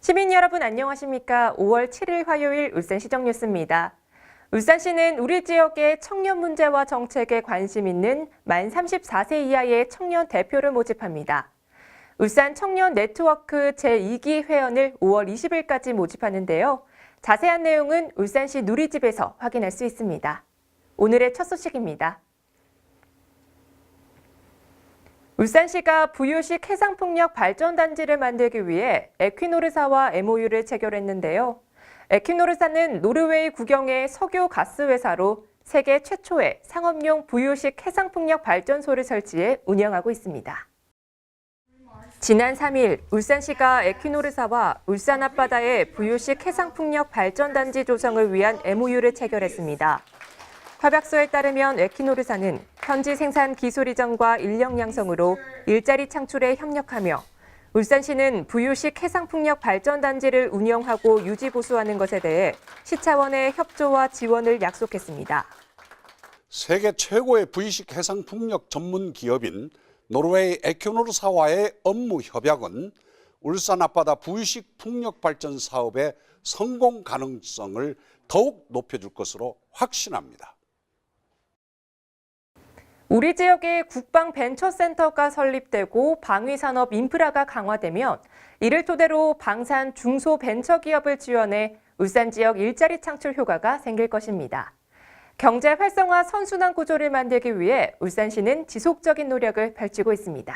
시민 여러분 안녕하십니까? 5월 7일 화요일 울산 시정 뉴스입니다. 울산시는 우리 지역의 청년 문제와 정책에 관심 있는 만 34세 이하의 청년 대표를 모집합니다. 울산 청년 네트워크 제2기 회원을 5월 20일까지 모집하는데요. 자세한 내용은 울산시 누리집에서 확인할 수 있습니다. 오늘의 첫 소식입니다. 울산시가 부유식 해상풍력 발전단지를 만들기 위해 에퀴노르사와 MOU를 체결했는데요. 에퀴노르사는 노르웨이 국영의 석유 가스 회사로 세계 최초의 상업용 부유식 해상풍력 발전소를 설치해 운영하고 있습니다. 지난 3일 울산시가 에퀴노르사와 울산 앞바다의 부유식 해상풍력 발전단지 조성을 위한 MOU를 체결했습니다. 협약서에 따르면 에퀴노르사는 현지 생산 기술 이전과 인력 양성으로 일자리 창출에 협력하며 울산시는 부유식 해상풍력 발전단지를 운영하고 유지 보수하는 것에 대해 시 차원의 협조와 지원을 약속했습니다. 세계 최고의 V식 해상 풍력 전문 기업인 노르웨이 에큐노르사와의 업무 협약은 울산 앞바다 V식 풍력 발전 사업의 성공 가능성을 더욱 높여줄 것으로 확신합니다. 우리 지역에 국방 벤처센터가 설립되고 방위산업 인프라가 강화되면 이를 토대로 방산 중소 벤처기업을 지원해 울산 지역 일자리 창출 효과가 생길 것입니다. 경제 활성화 선순환 구조를 만들기 위해 울산시는 지속적인 노력을 펼치고 있습니다.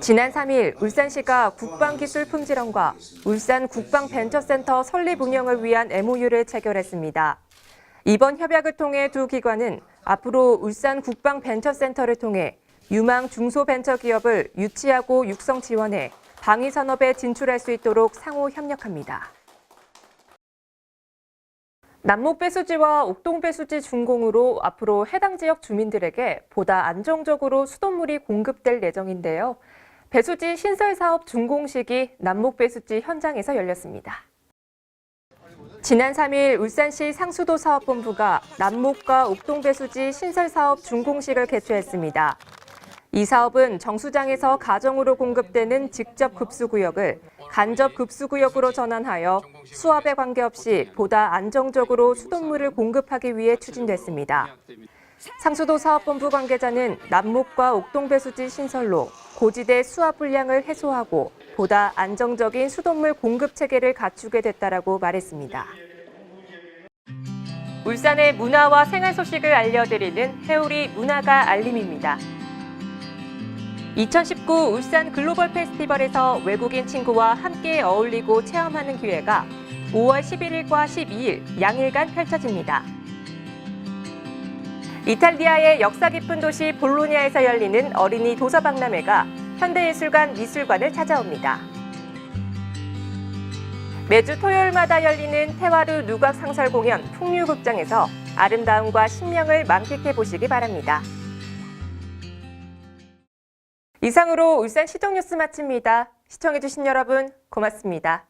지난 3일 울산시가 국방기술품질원과 울산 국방벤처센터 설립 운영을 위한 MOU를 체결했습니다. 이번 협약을 통해 두 기관은 앞으로 울산 국방벤처센터를 통해 유망 중소벤처기업을 유치하고 육성 지원해 방위산업에 진출할 수 있도록 상호 협력합니다. 남목배수지와 옥동배수지 준공으로 앞으로 해당 지역 주민들에게 보다 안정적으로 수돗물이 공급될 예정인데요. 배수지 신설 사업 준공 식이 남목배수지 현장에서 열렸습니다. 지난 3일 울산시 상수도 사업본부가 남목과 옥동배수지 신설 사업 준공식을 개최했습니다. 이 사업은 정수장에서 가정으로 공급되는 직접 급수구역을 간접 급수구역으로 전환하여 수압에 관계없이 보다 안정적으로 수돗물을 공급하기 위해 추진됐습니다. 상수도 사업본부 관계자는 남목과 옥동배수지 신설로 고지대 수압 불량을 해소하고 보다 안정적인 수돗물 공급 체계를 갖추게 됐다라고 말했습니다. 울산의 문화와 생활 소식을 알려드리는 해우리 문화가 알림입니다. 2019 울산 글로벌 페스티벌에서 외국인 친구와 함께 어울리고 체험하는 기회가 5월 11일과 12일 양일간 펼쳐집니다. 이탈리아의 역사 깊은 도시 볼로냐에서 열리는 어린이 도서박람회가 현대예술관 미술관을 찾아옵니다. 매주 토요일마다 열리는 태화루 누각 상설 공연 풍류극장에서 아름다움과 신명을 만끽해 보시기 바랍니다. 이상으로 울산 시정 뉴스 마칩니다. 시청해주신 여러분 고맙습니다.